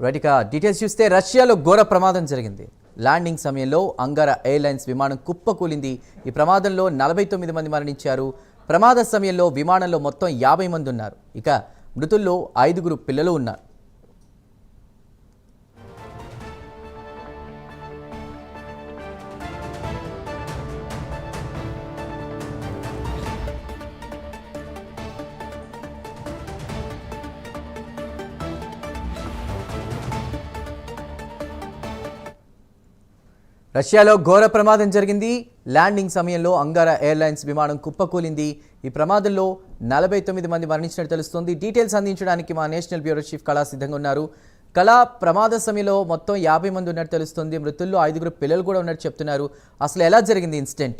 Right details చూస్తే రష్యాలో ఘోర ప్రమాదం జరిగింది. ల్యాండింగ్ సమయంలో అంగారా ఎయిర్లైన్స్ విమానం కుప్పకూలింది. ఈ ప్రమాదంలో నలభై తొమ్మిది మంది మరణించారు. ప్రమాద సమయంలో విమానంలో మొత్తం యాభై మంది ఉన్నారు. ఇక మృతుల్లో ఐదుగురు పిల్లలు ఉన్నారు. రష్యాలో ఘోర ప్రమాదం జరిగింది. ల్యాండింగ్ సమయంలో అంగారా ఎయిర్లైన్స్ విమానం కుప్పకూలింది. ఈ ప్రమాదంలో నలభై తొమ్మిది మంది మరణించినట్టు తెలుస్తోంది. డీటెయిల్స్ అందించడానికి మా నేషనల్ బ్యూరో చీఫ్ కళా సిద్ధంగా ఉన్నారు. కళా ప్రమాద సమయంలో మొత్తం యాభై మంది ఉన్నట్టు తెలుస్తుంది. మృతుల్లో ఐదుగురు పిల్లలు కూడా ఉన్నట్టు చెప్తున్నారు. అసలు ఎలా జరిగింది ఇన్సిడెంట్?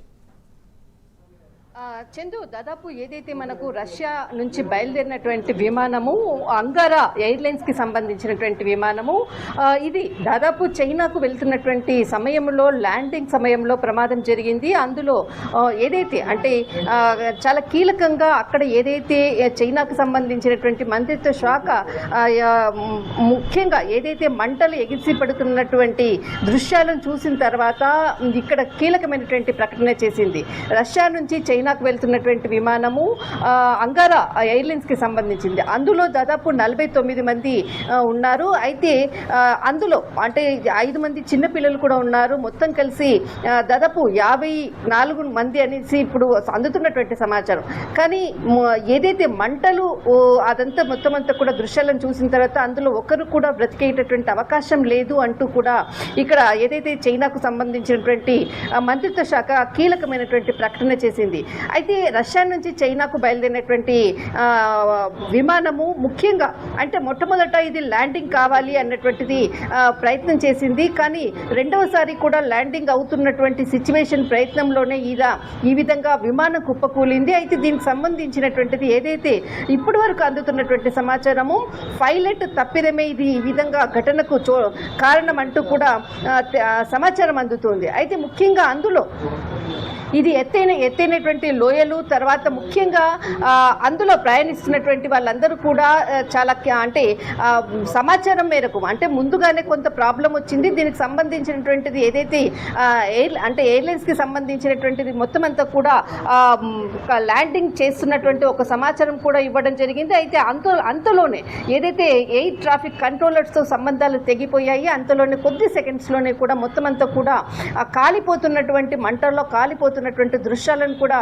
చందు దాదాపు ఏదైతే మనకు రష్యా నుంచి బయలుదేరినటువంటి విమానము అంగారా ఎయిర్లైన్స్కి సంబంధించినటువంటి విమానము ఇది దాదాపు చైనాకు వెళ్తున్నటువంటి సమయంలో ల్యాండింగ్ సమయంలో ప్రమాదం జరిగింది. అందులో ఏదైతే అంటే చాలా కీలకంగా అక్కడ ఏదైతే చైనాకు సంబంధించినటువంటి మంత్రిత్వ శాఖ ముఖ్యంగా ఏదైతే మంటలు ఎగిసి పడుతున్నటువంటి దృశ్యాలను చూసిన తర్వాత ఇక్కడ కీలకమైనటువంటి ప్రకటన చేసింది. రష్యా నుంచి చైనా చైనాకు వెళ్తున్నటువంటి విమానము అంగారా ఎయిర్లైన్స్కి సంబంధించింది. అందులో దాదాపు నలభై తొమ్మిది మంది ఉన్నారు. అయితే అందులో అంటే ఐదు మంది చిన్నపిల్లలు కూడా ఉన్నారు. మొత్తం కలిసి దాదాపు యాభై నాలుగు మంది అనేసి ఇప్పుడు అందుతున్నటువంటి సమాచారం. కానీ ఏదైతే మంటలు అదంతా మొత్తం అంతా కూడా దృశ్యాలను చూసిన తర్వాత అందులో ఒకరు కూడా బ్రతికేటటువంటి అవకాశం లేదు అంటూ కూడా ఇక్కడ ఏదైతే చైనాకు సంబంధించినటువంటి మంత్రిత్వ శాఖ కీలకమైనటువంటి ప్రకటన చేసింది. అయితే రష్యా నుంచి చైనాకు బయలుదేరినటువంటి విమానము ముఖ్యంగా అంటే మొట్టమొదట ఇది ల్యాండింగ్ కావాలి అన్నటువంటిది ప్రయత్నం చేసింది. కానీ రెండవసారి కూడా ల్యాండింగ్ అవుతున్నటువంటి సిచ్యువేషన్ ప్రయత్నంలోనే ఇలా ఈ విధంగా విమానం కుప్పకూలింది అయితే దీనికి సంబంధించినటువంటిది ఏదైతే ఇప్పటి వరకు అందుతున్నటువంటి సమాచారము పైలట్ తప్పిదమే ఇది ఈ విధంగా ఘటనకు చో కారణం అంటూ కూడా సమాచారం అందుతుంది. అయితే ముఖ్యంగా అందులో ఇది ఎత్తైన ఎత్తైనటువంటి లోయలు తర్వాత ముఖ్యంగా అందులో ప్రయాణిస్తున్నటువంటి వాళ్ళందరూ కూడా చాలా అంటే సమాచారం మేరకు అంటే ముందుగానే కొంత ప్రాబ్లం వచ్చింది. దీనికి సంబంధించినటువంటిది ఏదైతే ఎయిర్ అంటే ఎయిర్లైన్స్కి సంబంధించినటువంటిది మొత్తం అంతా కూడా ల్యాండింగ్ చేస్తున్నటువంటి ఒక సమాచారం కూడా ఇవ్వడం జరిగింది. అయితే అంత అంతలోనే ఏదైతే ఎయిర్ ట్రాఫిక్ కంట్రోలర్స్తో సంబంధాలు తెగిపోయాయి అంతలోనే కొద్ది సెకండ్స్లోనే కూడా మొత్తం అంతా కూడా కాలిపోతున్నటువంటి మంటల్లో కాలిపోతున్నటువంటి దృశ్యాలను కూడా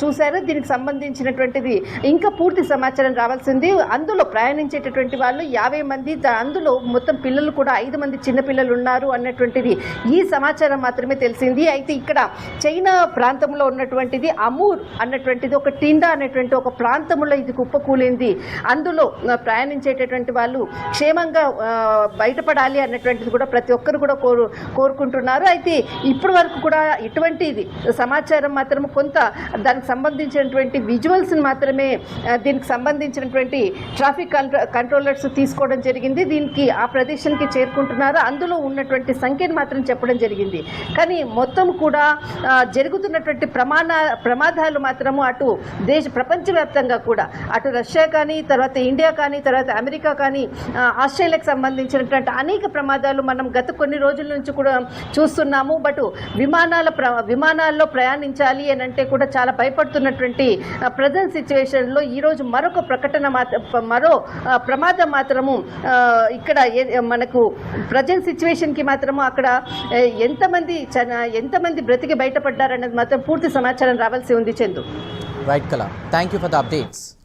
చూశారు. దీనికి సంబంధించినటువంటిది ఇంకా పూర్తి సమాచారం రావాల్సింది. అందులో ప్రయాణించేటటువంటి వాళ్ళు యాభై మంది అందులో మొత్తం పిల్లలు కూడా ఐదు మంది చిన్నపిల్లలు ఉన్నారు అన్నటువంటిది ఈ సమాచారం మాత్రమే తెలిసింది. అయితే ఇక్కడ చైనా ప్రాంతంలో ఉన్నటువంటిది అమూర్ అన్నటువంటిది ఒక టిండా అనేటువంటి ఒక ప్రాంతంలో ఇది కుప్పకూలింది. అందులో ప్రయాణించేటటువంటి వాళ్ళు క్షేమంగా బయటపడాలి అన్నటువంటిది కూడా ప్రతి ఒక్కరు కూడా కోరు కోరుకుంటున్నారు. అయితే ఇప్పటి వరకు కూడా ఇటువంటిది సమాచారం మాత్రం కొంత దానికి సంబంధించినటువంటి విజువల్స్ని మాత్రమే దీనికి సంబంధించినటువంటి ట్రాఫిక్ కంట్రోలర్స్ తీసుకోవడం జరిగింది. దీనికి ఆ ప్రదేశానికి చేరుకుంటున్నారు? అందులో ఉన్నటువంటి సంఖ్యను మాత్రం చెప్పడం జరిగింది. కానీ మొత్తం కూడా జరుగుతున్నటువంటి ప్రమాణ ప్రమాదాలు మాత్రము అటు దేశ ప్రపంచవ్యాప్తంగా కూడా. అటు రష్యా కానీ తర్వాత ఇండియా కానీ తర్వాత అమెరికా కానీ ఆస్ట్రేలియాకు ఆస్ట్రేలియాకి సంబంధించినటువంటి అనేక ప్రమాదాలు మనం గత కొన్ని రోజుల నుంచి కూడా చూస్తున్నాము. బట్ విమానాల ప్ర విమానాల్లో ప్రయాణించాలి అని అంటే కూడా చాలా భయపడుతున్నటువంటి ప్రజెంట్ సిచ్యువేషన్లో ఈరోజు మరొక ప్రకటన మాత్ర మరో ప్రమాదం మాత్రము ఇక్కడ ఏ- మనకు ప్రజెంట్ సిచ్యువేషన్కి మాత్రము అక్కడ ఎంతమంది ఎంతమంది బ్రతికి బయటపడ్డారన్నది మాత్రం పూర్తి సమాచారం రావాల్సి ఉంది చందు. రైట్ కలా thank you for the updates